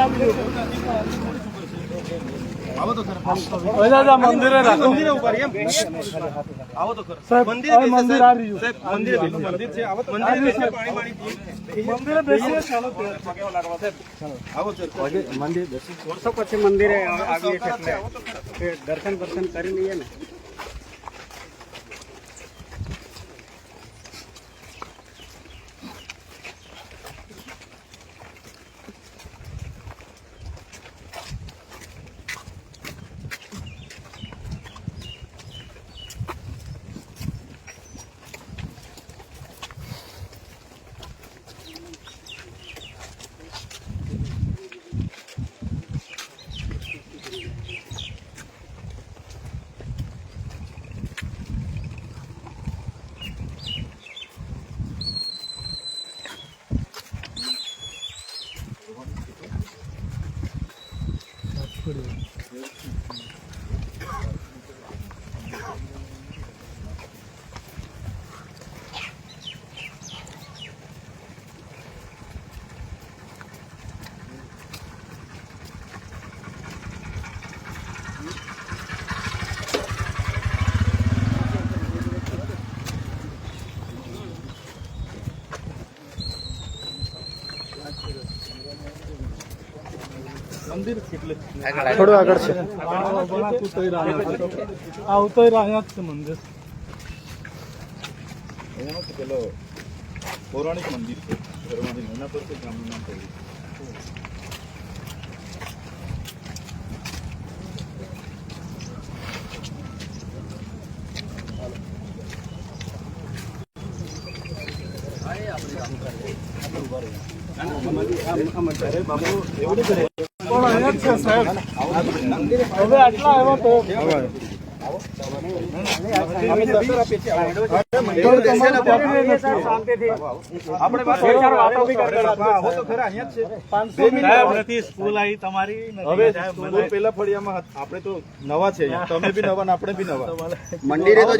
મંદિર આવી આવો તો ખરા ગયું મંદિરે રાખો મંદિરે ઊભા રહી એમ આવો તો ખરા સાહેબ મંદિરે હવે બેસે, મંદિર સાહેબ. આવી ગયું સાહેબ, મંદિરે બેસો. મંદિર છે આવો તો મંદિરે બેસીને પાણી પાણી પીએ. મંદિરે બેસીએ ચાલો આવો સર વર્ષો પછી મંદિરે આવીએ છીએ એટલે કે દર્શન દર્શન કરી લઈએ ને થોડું આગળ. છે. આ ઉતરી રહ્યા જ છે મંદિર. પેલો પૌરાણિક મંદિર છે. ઘરમાંથી એના પર ગામનું નામ પડ્યું પણ અહીંયા આપણે સાહેબ હવે આટલા આવ્યો તો. આવો તો નવા છે તમે બી નવા આપણે બી નવા મંદિરે તો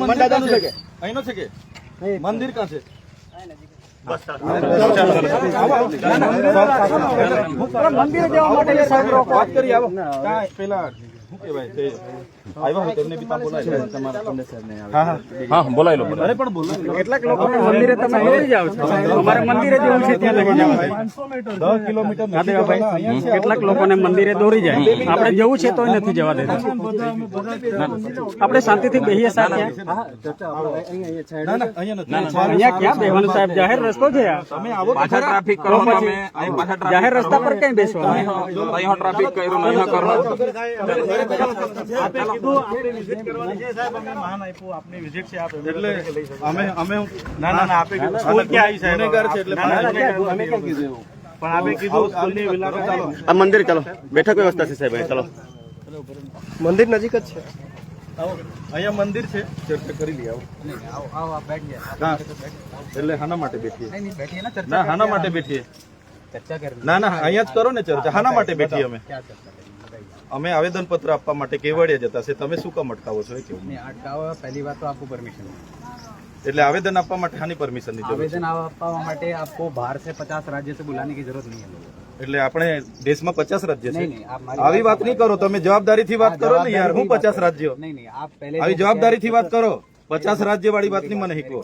મંદિર કા? છે અહીંનો છે કે? મંદિર ક્યાં છે? મંદિરે જવા માટે સાહેબ વાત કરી આવો. પેલા આવ્યા હોય તેમને બી બોલાય તમારા તમને હા હા હા બોલાવી લો અરે પણ બોલો કેટલાક લોકો મંદિરે તમે દોરી જાઓ છો અમારે મંદિરે જવું છે ત્યાં લઈ કિલોમીટર નથી. અહીંયા છે. કેટલાક લોકોને મંદિરે દોરી જાય આપણે જવું છે તોય નથી જવા દેતા બધા આપણે શાંતિથી બેહીએ સાહેબ ના ના અહીંયા ક્યાં બેહવાનું સાહેબ જાહેર રસ્તો છે તમે આવો પાછા ટ્રાફિક કરો તમે અહીં પાછા ટ્રાફિક જાહેર રસ્તા પર ક્યાં બેસવાનું ટ્રાફિક કર્યું નહીં કરો આપે કીધું આપણે વિઝિટ કરવાની છે સાહેબ અમે માન આપ્યું આપની વિઝિટ છે આપ એટલે અમે અમે ના ના ના આપે કીધું. સ્કૂલ ક્યાં આવી સાહેબ? ગુનેગાર છે એટલે ના, ના, પાછા અમે ક્યાં કીધું એવું? પણ આપે કીધું સ્કૂલની વિલાસો ચાલો. મંદિર ચાલો. બેઠક વ્યવસ્થા છે સાહેબ ચાલો. મંદિર નજીક જ છે. અહીંયા મંદિર છે. ચર્ચા કરી લઈએ આવો. એટલે હાના માટે બેઠીએ. ના હાના માટે બેઠીએ. ના ના અહીંયા જ કરો ને ચર્ચા. હાના માટે બેઠીએ અમે. અમે આવેદન પત્ર આપવા માટે કેવડિયા જતા છે તમે શું કામ અટકાવો છો એ કેવું અટકાવો પહેલી बात तो आपको परमिशन એટલે આવેદન આપવા માટે હાની પરમિશન ની જરૂર છે आवेदन आपका માટે आपको बाहर से पचास राज्य से बुलाने की जरूरत नहीं है એટલે આપણે દેશમાં પચાસ રાજ્ય છે नहीं नहीं आप हमारी આવી વાત નહીં કરો તમે જવાબદારીથી વાત કરો ને યાર હું પચાસ રાજ્યો नहीं नहीं आप पहले આવી જવાબદારીથી વાત કરો પચાસ રાજ્ય વાળી વાત નહીં મને શીખવો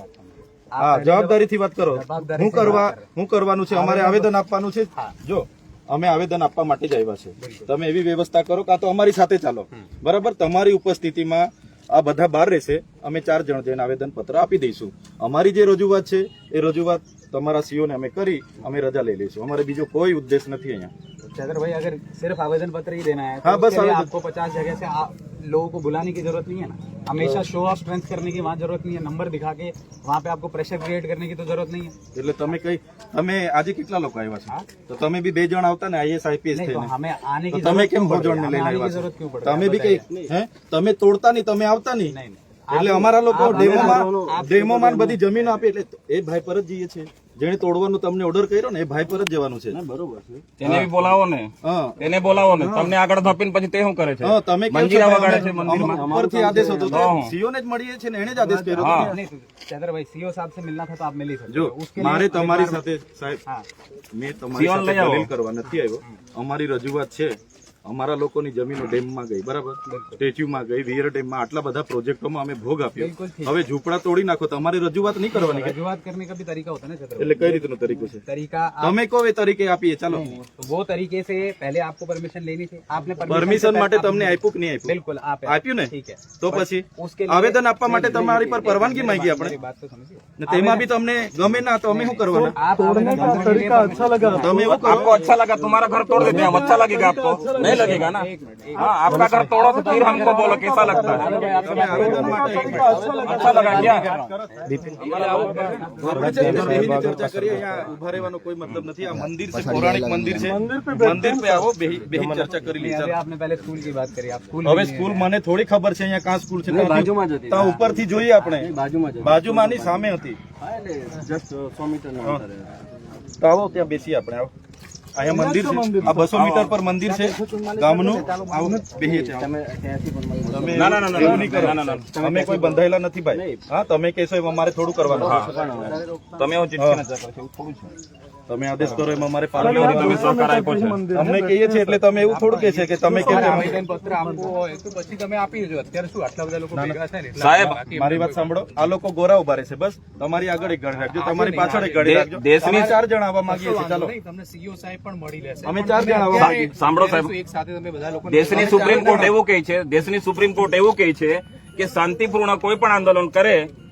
હા જવાબદારીથી વાત કરો હું કરવા હું કરવાનું છે અમારે આવેદન આપવાનું છે જો અમે આવેદન આપવા માટે જ આવ્યા છે તમે એવી વ્યવસ્થા કરો કાં તો અમારી સાથે ચાલો બરાબર તમારી ઉપસ્થિતિમાં આ બધા બહાર રહેશે અમે ચાર જણ જઈને આવેદન પત્ર આપી દઈશું અમારી જે રજૂઆત છે એ રજૂઆત તમારા સીઓને અમે કરી અમે રજા લઈ લઈશું અમારે બીજો કોઈ ઉદ્દેશ નથી અહીંયા चंद्र भाई अगर सिर्फ आवेदन पत्र ही देना है तो हाँ, बस उसके लिए आवेदन- आपको पचास जगह से आप लोगों को बुलाने की जरूरत नहीं है ना हमेशा शो ऑफ स्ट्रेंथ करने की वहाँ जरूरत नहीं है नंबर दिखा के वहाँ पे आपको प्रेशर क्रिएट करने की तो जरूरत नहीं है એટલે તમે કઈ તમે આજે કેટલા લોકો આવ્યા છો તો તમે બી બે જણ આવતા ને આઈએસ આઈપીએસ नहीं तो થઈને हमें आने તો की તમે जरूरत કેમ क्यों पड़ ભોજન रही ને है? લઈને हमें आने की આવ્યા जरूरत क्यों છો पड़ रही તમે બી કઈ હે તમે તોડતા નહીં તમે આવતા નહીં नहीं, नहीं। એટલે અમારા લોકો ડેમોમાં ડેમોમાં બધી જમીન આપી એટલે એ ભાઈ પર જ જઈએ છીએ. જેને તોડવાનો તમને ઓર્ડર કર્યો ને એ ભાઈ પર જ જવાનું છે. બરોબર છે. તેને બી બોલાવો ને. એને બોલાવો ને. તમને આગળ ધપીને પછી તે શું કરે છે? તમે મંજીરા વગાડે છે મંદિરમાં. આદેશ હતો સીઓ ને જ મળીએ છે ને એને જ આદેશ કર્યો હતો. ચંદ્રભાઈ સીઓ સાહેબ સે મિલના થા તો આપ મિલી શકો. જો મારે તમારી સાથે સાહેબ મેં તમારી સાથે કરવા નથી આવ્યો. અમારી રજૂઆત છે. અમારા લોકોની જમીનો ડેમમાં ગઈ બરાબર સ્ટેચ્યુમાં ગઈ વિયર ડેમમાં આટલા બધા પ્રોજેક્ટોમાં અમે ભોગ આપ્યો બિલકુલ ઠીક. હવે ઝૂંપડા તોડી નાખો તમારી રજૂઆત નહીં કરવાની કે? रजुआत करने का भी तरीका होता है ना चैतर એટલે કઈ રીતનો તરીકો છે तरीका आप તમે કહો એ તરીકે આપીએ ચાલો तो वो तरीके से पहले आपको परमिशन लेनी थी आपने permission પરમિશન से માટે पहले- તમને આપ્યું કે નહીં આપ્યું बिल्कुल आप આપ્યું ને ठीक है તો પછી उसके लिए આવેદન આપવા માટે તમારી પર પરવાનગી માંગી मेरी આપણે बात तो समझिए ને તેમાં બી તમને ગમે ના તો અમે શું કરવાના आप तोड़ने का आवेदन करने के लिए तरीका अच्छा लगा તમે એવું કરો आपको अच्छा लगा तुम्हारा घर तोड़ देते हैं हम अच्छा लगेगा आपको नहीं लगेगा ना हाँ आपका घर तोड़ो तो फिर हमको बोलो कैसा लगता है તમે આવેદન માટે अच्छा लगा क्या બેહીને ચર્ચા કરીએ અહીંયા ઉભા રહેવાનો કોઈ મતલબ નથી આ મંદિર છે પૌરાણિક મંદિર છે મંદિર पे આવો બેહી બેહી ચર્ચા કરી લઈએ अभी ચાલો. आपने पहले स्कूल की बात करी आप स्कूल હવે સ્કૂલ મને થોડી ખબર છે અહીંયા કાં સ્કૂલ છે ત્યાં ઉપરથી જોઈએ આપણે બાજુમાંની સામે હતી હા. તો આવો ત્યાં બેસીએ આપણે આવો અહીંયા મંદિર છે. આ બસો મીટર પર મંદિર છે. ગામનું. આવો. બેહીએ છીએ તમે ના, ના, ના, એવું નહીં કરો. ના, ના. અમે કોઈ બંધાયેલા નથી ભાઈ. હા તમે કહેશો એમ અમારે થોડું કરવાનું. તમે હું. કરો એવું થોડું છે. તમે આદેશ કરો એમાં અમારે પાલન તમે સહકાર આપ્યો છે અમને કહીએ છીએ એટલે તમે એવું થોડું કે છે કે તમે કેમ આવેદન પત્ર આપવું હોય તો પછી તમે આપી દેજો અત્યારે શું આટલા બધા લોકો ભેગા થાય ને સાહેબ, મારી વાત સાંભળો આ લોકો ગોરા ઊભા રહેશે બસ તમારી આગળ એક ગાડી રાખજો તમારી પાછળ એક ગાડી રાખજો દેશની- ચાર જણ આવવા માંગીએ છીએ ચાલો તમને સીઓ સાહેબ પણ મળી લેશે અમે ચાર જણ આવવા સાંભળો સાહેબ. એક સાથે તમે બધા લોકો દેશની સુપ્રીમ કોર્ટ એવું કહે છે દેશની સુપ્રીમ કોર્ટ એવું કહે છે કે શાંતિપૂર્ણ કોઈ પણ આંદોલન કરે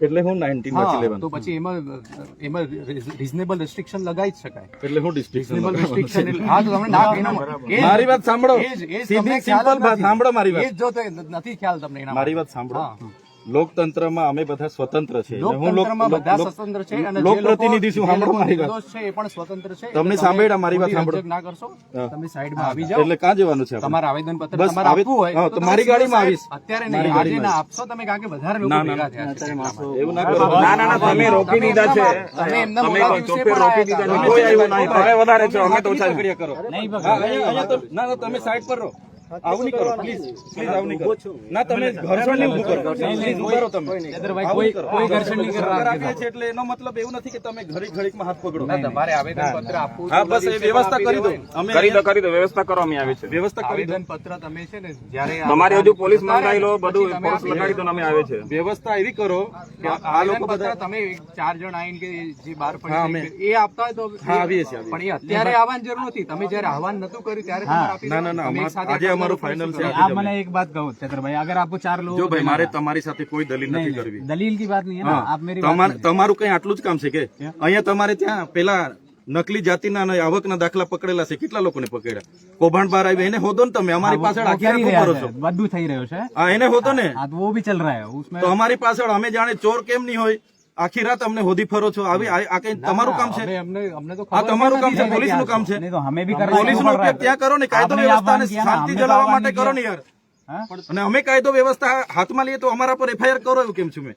એટલે હું નાઇન્ટીન હા, લેવાનું તો પછી એમાં એમાં રિઝનેબલ રેસ્ટ્રિક્શન લગાવી જ શકાય. એટલે હું રિઝનેબલ રેસ્ટ્રિક્શન એટલે હા તો તમને ના એના મારી વાત સાંભળો. સીધી સિમ્પલ વાત સાંભળો મારી વાત. એ જો તો નથી ખ્યાલ તમને એના મારી વાત સાંભળો. હા. લોકતંત્રમાં અમે બધા સ્વતંત્ર છે અને હું લોક- લોકતંત્રમાં બધા સ્વતંત્ર છે અને લોકપ્રતિનિધિ છું. સાંભળો મારી વાત. છે એ પણ સ્વતંત્ર છે. તમને સાંભળ્યા મારી વાત સાંભળો. ના કરશો. તમે સાઈડમાં આવી જાઓ. એટલે ક્યાં જવાનું છે? તમારે આવેદન પત્ર તમારે આપવું હોય તો મારી ગાડીમાં આવીશ. અત્યારે નહીં આજે ના આપશો તમે કારણ કે વધારે લોકો ના, ના, ભેગા થયા માટે. એવું ના કરો ના ના ના તમે રોકી દીધા છે. તમે એમને વિશે પણ રોકી દીધા છે. કોઈ આવ્યું નહીં તમે વધારે છો. અમે તો ઓછા. કરો નહીં ના તમે સાઈડ પર રહો. આવું નહીં કરો પ્લીઝ પ્લીઝ આવું નહીં કરો. ના તમે ઘર્ષણ નહીં ઉભું કરો. પ્લીઝ ઊભો તમે. કોઈ કરો. ઘર્ષણ નહીં કરવા સહકાર આપીએ છીએ એટલે એનો મતલબ એવું નથી કે તમે ઘડીક ઘડીકમાં હાથ પકડો. ના, તમારે આવેદન પત્ર આપવું હા બસ એ વ્યવસ્થા કરી દો. અમે કરી દો કરી દો. વ્યવસ્થા કરો અમે આવે છે. વ્યવસ્થા કરી દો. પત્ર તમે છે ને જ્યારે તમારે હજુ પોલીસ મંગાવી લો બધું પોલીસ લગાડી દો અમે આવે છે. વ્યવસ્થા એવી કરો કે આ લોકો બધા તમે ચાર જણ આવીને કે જે બહાર પડી એ આપતા તો હા, આવીએ છીએ, પણ એ અત્યારે આવવાની જરૂર નથી. તમે જયારે આહવાન નતું કર્યું ત્યારે ના ના ના આજે આટલા અમારું લોકો ફાઇનલ છે શું આજે કરો? જ અમે. एक बात कहूँ चतर भाई अगर आपको चार लोग જો ભાઈ મારે તમારી સાથે કોઈ દલીલ નથી કરવી दलील की बात नहीं है ना હા आप मेरी बात તમાર- તમારું કઈ આટલું જ કામ છે કે અહીંયા તમારે ત્યાં પેલા નકલી જાતિના અને આવકના દાખલા પકડેલા છે કેટલા લોકોને પકડ્યા કૌભાંડ બહાર આવ્યા એને હોદો ને તમે અમારી પાછળ वो આખી कर ही રાત रहा કરો છો है बद्दू થઈ રહ્યો છે હા એને હોતો ને हाँ तो वो भी चल रहा है उसमें તો અમારી પાછળ અમે જાણે ચોર કેમ નહીં હોય આખી રાત અમને હોદી ફરો છો. આવી આ કઈ તમારું કામ છે? આ તમારું કામ છે પોલીસનું કામ છે. પોલીસ નો ઉપયોગ ત્યાં કરો ને કાયદો વ્યવસ્થા શાંતિ જળવવા માટે કરો ને યાર અને અમે કાયદો વ્યવસ્થા હાથમાં લઈએ તો અમારા પર એફઆઈઆર કરો એવું કેમ છું મેં?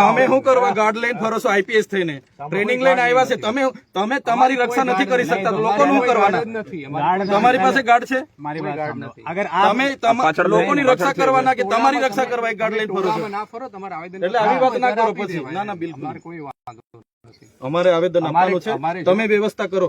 તમે શું કરવા? ગાર્ડ લઈને ફરો છો આઈપીએસ થઈને. ટ્રેનિંગ લઈને આવ્યા છે. તમે તમે તમારી રક્ષા નથી કરી શકતા. લોકો શું કરવાના? તમારી પાસે ગાર્ડ છે? અગર તમે લોકોની રક્ષા કરવાના કે તમારી રક્ષા કરવા ગાર્ડ લઈને ફરો છો? ના ફરો તમારે આવેદન એટલે આવી વાત ના કરો પછી. ના ના બિલકુલ. અમારે આવેદન આપવાનું છે. તમે વ્યવસ્થા કરો.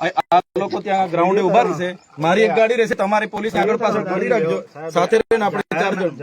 આ લોકો ત્યાં ગ્રાઉન્ડે ઊભા રહેશે. મારી એક ગાડી રહેશે તમારી પોલીસ આગળ પાછળ ફરી રાખજો. સાથે રહીને આપણે ચાર જણ.